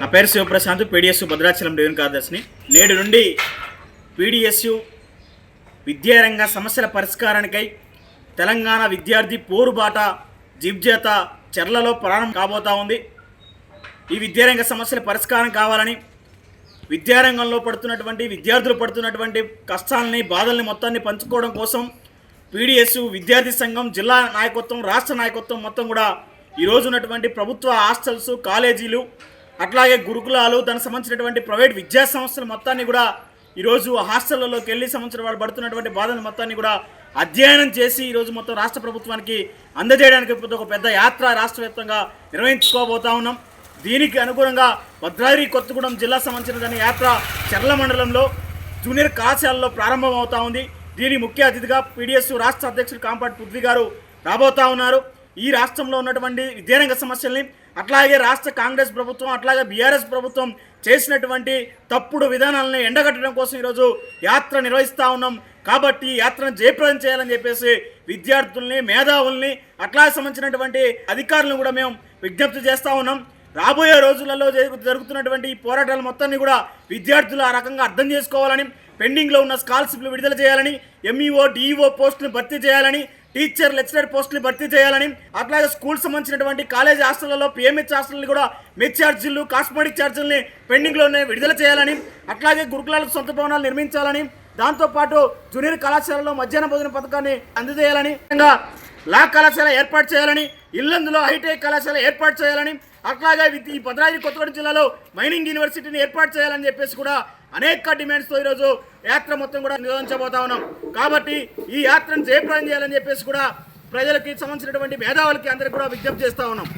నా పేరు Shivaprashanth PDSU Bhadrachalam division కార్దర్శిని నేడు నుండి పీడిఎస్యు విద్యారంగ సమస్యల పరిష్కారానికై తెలంగాణ విద్యార్థి పోరుబాట జిబ్జేత చెర్లలో ప్రారంభం కాబోతా ఉంది. ఈ విద్యారంగ సమస్యల పరిష్కారం కావాలని విద్యారంగంలో పడుతున్నటువంటి విద్యార్థులు పడుతున్నటువంటి కష్టాలని బాధల్ని మొత్తాన్ని పంచుకోవడం కోసం పీడిఎస్ విద్యార్థి సంఘం జిల్లా నాయకత్వం రాష్ట్ర నాయకత్వం మొత్తం కూడా ఈరోజు ఉన్నటువంటి ప్రభుత్వ హాస్టల్స్ కాలేజీలు అట్లాగే గురుకులాలు దానికి సంబంధించినటువంటి ప్రైవేట్ విద్యా సంస్థలు మొత్తాన్ని కూడా ఈరోజు హాస్టళ్ళలోకి వెళ్ళి సంవత్సరం వాళ్ళు పడుతున్నటువంటి బాధల మొత్తాన్ని కూడా అధ్యయనం చేసి ఈరోజు మొత్తం రాష్ట్ర ప్రభుత్వానికి అందజేయడానికి ఒక పెద్ద యాత్ర రాష్ట్ర వ్యాప్తంగా నిర్వహించుకోబోతా ఉన్నాం. దీనికి అనుగుణంగా భద్రాద్రి కొత్తగూడెం జిల్లా సంబంధించిన దాని యాత్ర చర్ల మండలంలో జూనియర్ కళాశాలలో ప్రారంభమవుతా ఉంది. దీని ముఖ్య అతిథిగా పీడిఎస్ రాష్ట్ర అధ్యక్షుడు కాంపాటి పృథ్వీ గారు రాబోతా ఉన్నారు. ఈ రాష్ట్రంలో ఉన్నటువంటి విద్యారంగ సమస్యల్ని అట్లాగే రాష్ట్ర కాంగ్రెస్ ప్రభుత్వం అట్లాగే బీఆర్ఎస్ ప్రభుత్వం చేసినటువంటి తప్పుడు విధానాలను ఎండగట్టడం కోసం ఈరోజు యాత్ర నిర్వహిస్తూ ఉన్నాం. కాబట్టి ఈ యాత్రను జయప్రదం చేయాలని చెప్పేసి విద్యార్థుల్ని మేధావుల్ని అట్లాగే సంబంధించినటువంటి అధికారులను కూడా మేము విజ్ఞప్తి చేస్తూ ఉన్నాం. రాబోయే రోజులలో జరుగుతున్నటువంటి ఈ పోరాటాల మొత్తాన్ని కూడా విద్యార్థులు ఆ రకంగా అర్థం చేసుకోవాలని పెండింగ్లో ఉన్న స్కాలర్షిప్లు విడుదల చేయాలని ఎంఈఓ డిఈఓ పోస్టులు భర్తీ చేయాలని టీచర్ లెక్చరర్ పోస్టులు భర్తీ చేయాలని అట్లాగే స్కూల్ సంబంధించినటువంటి కాలేజ్ హాస్టళ్ళలో పిఎంహెచ్ హాస్టల్ని కూడా మెచ్ ఛార్జీలు కాస్మెటిక్ ఛార్జీలని పెండింగ్లోనే విడుదల చేయాలని అట్లాగే గురుకులాలకు సొంత భవనాలు నిర్మించాలని దాంతోపాటు జూనియర్ కళాశాలలో మధ్యాహ్న భోజన పథకాన్ని అందజేయాలని ఇంకా లా కళాశాల ఏర్పాటు చేయాలని ఇల్లందులో హైటెక్ కళాశాల ఏర్పాటు చేయాలని అట్లాగే ఈ భద్రాద్రి కొత్తగూడెం జిల్లాలో మైనింగ్ యూనివర్సిటీని ఏర్పాటు చేయాలని చెప్పేసి కూడా అనేక డిమాండ్స్తో ఈరోజు యాత్ర మొత్తం కూడా నిరోధించబోతా ఉన్నాం. కాబట్టి ఈ యాత్రను జయప్రదం చేయాలని చెప్పేసి కూడా ప్రజలకి సంబంధించినటువంటి మేధావులకి అందరికి కూడా విజ్ఞప్తి చేస్తా ఉన్నాం.